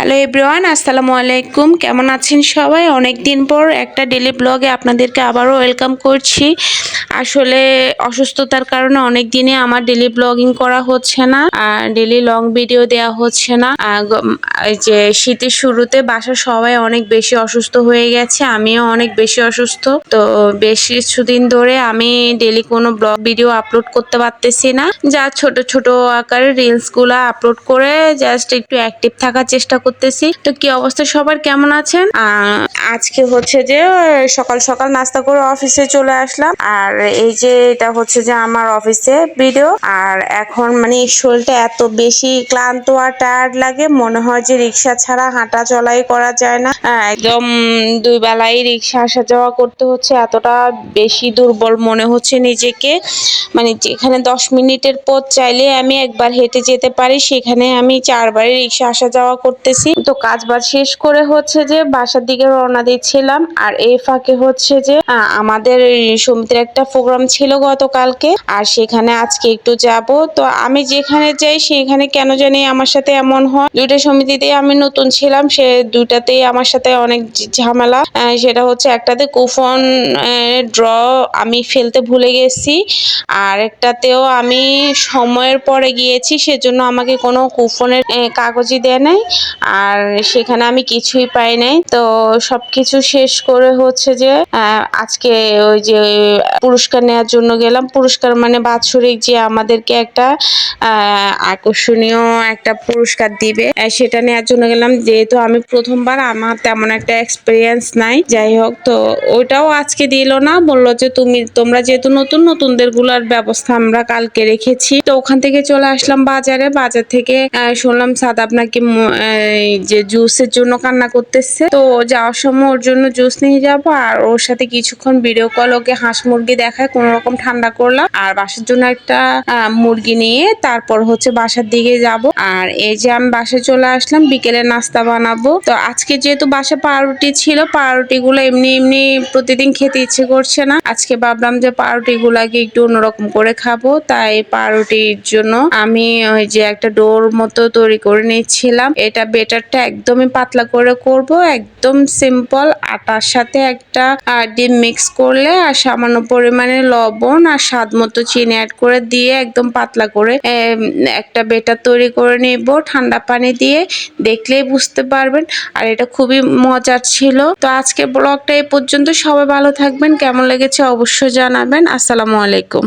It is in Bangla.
হ্যালো এভরিওয়ান আসসালামু আলাইকুম কেমন আছেন সবাই? অনেক দিন পর একটা ডেলি ব্লগে আপনাদেরকে আবারও ওয়েলকাম করছি। আসলে অসুস্থতার কারণে অনেক দিনে আমার ডেলি ব্লগিং করা হচ্ছে না, আর ডেলি লং ভিডিও দেওয়া হচ্ছে না। যে শীতের শুরুতে বাসার সবাই অনেক বেশি অসুস্থ হয়ে গেছে, আমিও অনেক বেশি অসুস্থ। তো বেশ কিছুদিন ধরে আমি ডেলি কোনো ব্লগ ভিডিও আপলোড করতে পারতেছি না। যা ছোট ছোট আকারে রিলসগুলা আপলোড করে জাস্ট একটু অ্যাক্টিভ থাকার চেষ্টা করতেছি। তো কি অবস্থা? সবার কেমন আছেন? আজকে হচ্ছে যে, সকাল সকাল নাস্তা করে অফিসে চলে আসলাম। আর এই যে, এটা হচ্ছে যে আমার অফিসে ভিডিও। আর এখন মানে শরীরটা এত বেশি ক্লান্ত আর টায়ার্ড লাগে, মনে হয় যে রিক্সা ছাড়া হাঁটা চলাই করা যায় না। একদম দুই বেলাই রিক্সা আসা যাওয়া করতে হচ্ছে, এতটা বেশি দুর্বল মনে হচ্ছে নিজেকে। মানে যেখানে দশ মিনিটের পথ চাইলে আমি একবার হেঁটে যেতে পারি, সেখানে আমি চারবারই রিক্সা আসা যাওয়া করতেছি। তো কাজ বাজ শেষ করে হচ্ছে যে বাসার দিকে রওনা দিচ্ছিলাম। আর এই ফাঁকে হচ্ছে যে আমাদের সমিতির একটা প্রোগ্রাম ছিল গতকালকে। আর সেখানে আজকে একটু যাব। তো আমি যেখানে যাই, সেখানে কেন জানি আমার সাথে এমন হয়, দুইটা সমিতিতেই আমি নতুন ছিলাম, সে দুইটাতেই আমার সাথে অনেক ঝামেলা। সেটা হচ্ছে একটাতে কুফন ড্র আমি ফেলতে ভুলে গেছি। আর একটাতেও আমি সময়ের পরে গিয়েছি, সেজন্য আমাকে কোনো কুপনের কাগজই দেয় নাই। আর সেখানে আমি কিছুই পাই নাই। তো সবকিছু শেষ করে হচ্ছে যে আজকে ওই যে পুরস্কার নেওয়ার জন্য গেলাম। পুরস্কার মানে বাৎসরিক যে আমাদেরকে একটা আকর্ষণীয় একটা পুরস্কার দিবে সেটা নেওয়ার জন্য গেলাম। যেহেতু আমি প্রথমবার, আমার তেমন একটা এক্সপিরিয়েন্স নাই। যাই হোক, তো ওইটাও আজকে দিল না। বলল যে তুমি, তোমরা যেহেতু নতুন নতুনদেরগুলার ব্যবস্থা আমরা কালকে রেখেছি। তো ওখান থেকে চলে আসলাম বাজারে। বাজার থেকে শুনলাম সাদাব নাকি ম- এই যে জুসের জন্য কান্না করতেছে। তো যাওয়ার সময় ওর জন্য জুস নিয়ে যাব আর ওর সাথে কিছুক্ষণ ভিডিও কল ওকে হাঁস মুরগি দেখায় কোন রকম ঠান্ডা করলাম। আর বাসার জন্য একটা মুরগি নিয়ে তারপর হচ্ছে বাসার দিকে যাব। আর এই যে আমি বাসায় চলে আসলাম, বিকেলে নাস্তা বানাবো। তো আজকে যেহেতু বাসা পাউরুটি ছিল পাউরুটি গুলো এমনি এমনি প্রতিদিন খেতে ইচ্ছে করছে না। আজকে ভাবলাম যে পাউরুটি গুলাকে একটু অন্যরকম করে খাব। তাই পাউরুটির জন্য আমি ওই যে একটা ডোর মতো তৈরি করে নিচ্ছিলাম। এটা বেটারটা একদমই পাতলা করে করব, একদম সিম্পল আটার সাথে একটা ডিম মিক্স করলে, আর সামান্য পরিমাণে লবণ আর স্বাদ মতো চিনি অ্যাড করে দিয়ে একদম পাতলা করে একটা বেটার তৈরি করে নেব ঠান্ডা পানি দিয়ে। দেখলেই বুঝতে পারবেন, আর এটা খুবই মজার ছিল। তো আজকে ব্লগটা এই পর্যন্ত। সবাই ভালো থাকবেন, কেমন লেগেছে অবশ্যই জানাবেন। আসসালামু আলাইকুম।